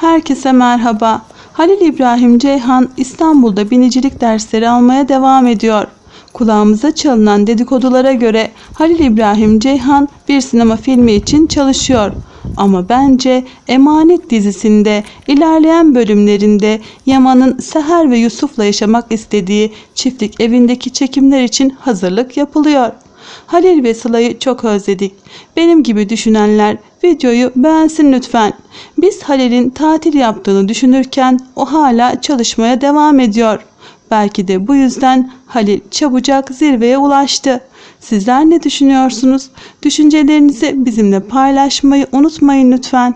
Herkese merhaba. Halil İbrahim Ceyhan İstanbul'da binicilik dersleri almaya devam ediyor. Kulağımıza çalınan dedikodulara göre Halil İbrahim Ceyhan bir sinema filmi için çalışıyor. Ama bence Emanet dizisinde ilerleyen bölümlerinde Yaman'ın Seher ve Yusuf'la yaşamak istediği çiftlik evindeki çekimler için hazırlık yapılıyor. Halil ve Sıla'yı çok özledik. Benim gibi düşünenler videoyu beğensin lütfen. Biz Halil'in tatil yaptığını düşünürken o hala çalışmaya devam ediyor. Belki de bu yüzden Halil çabucak zirveye ulaştı. Sizler ne düşünüyorsunuz? Düşüncelerinizi bizimle paylaşmayı unutmayın lütfen.